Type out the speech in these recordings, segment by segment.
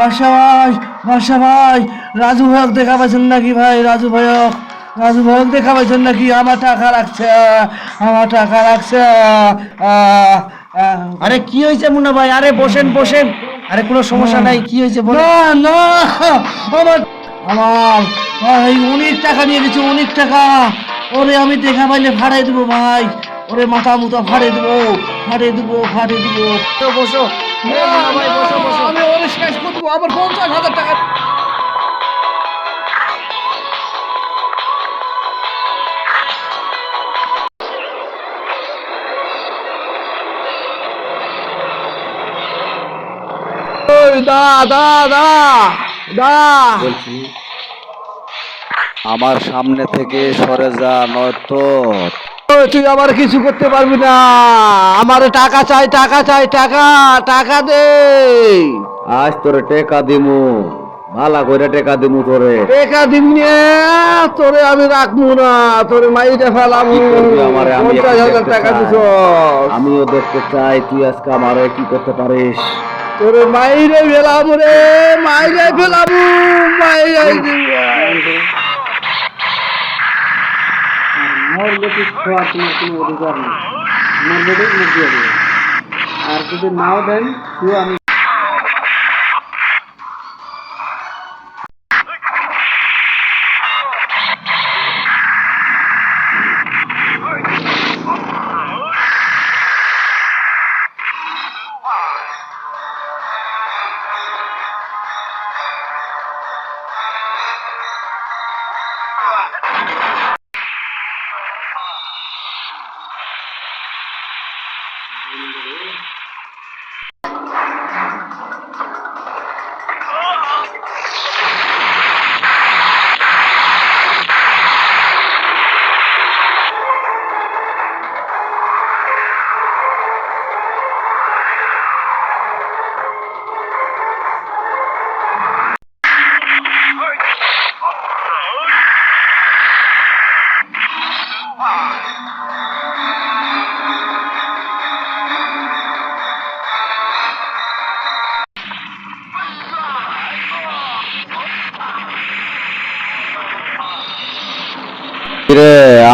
বাসা ভাই বাসা ভাই রাজু ভাইক দেখা পাইছেন নাকি ভাই? রাজু ভাইক রাজু ভাইক দেখা পাইছেন নাকি? আমার টাকা রাখছে আমার টাকা রাখছে। আরে কি হয়েছে মুন্না ভাই? আরে বসেন বসেন। আরে কোনো সমস্যা নাই কি হয়েছে না না আমার আমার ভাই অনেক টাকা নিয়ে গেছে অনেক টাকা। ওরে আমি দেখা পাইলে ভাড়াই দেবো ভাই। ওরে মাথা মুতা ফাড়ে দেবো ফাড়ে দেবো ফাড়ে দেবো। বসো বসো এ মুন্না ভাই, বসো বসো আমি ওরে শেষ করে দেবো আমার পঞ্চাশ হাজার টাকা। ওই দা দা দা দা আমার সামনে থেকে সরে যা নয়তো। তুই আবার কিছু করতে পারবি না। আমার টাকা চাই টাকা চাই টাকা টাকা দে। আজ তোরে টেকা দিমু ভালা করে টেকা দিমু তোরে। টাকা দিমনি তোরে আমি রাখব না তোরে মাইরে ফেলাম। আমারে? আমি টাকা। দিছ আমিও দেখতে চাই তুই আজকে আমারে কি করতে পারিস? তোরে মাইরে ফেলাম রে মাইরে ফেলাম মাইরে মরলে খোয়ার তোমার কোনো অধিকার নেই। মরলে মুখ আর যদি নাও দেন শুয়ে আমি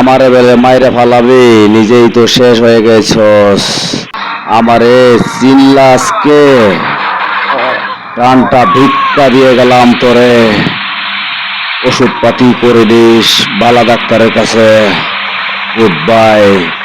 আমারে বেলে মাইরে ফালাবি, নিজেই তো শেষ হয়ে গেছস। আমারে চিল্লাসকে প্রাণটা ভিক্ষা দিয়ে গেলাম তোরে। ওষুধ পাতি করে দিস, বালা ডাক্তারের কাছে। Goodbye.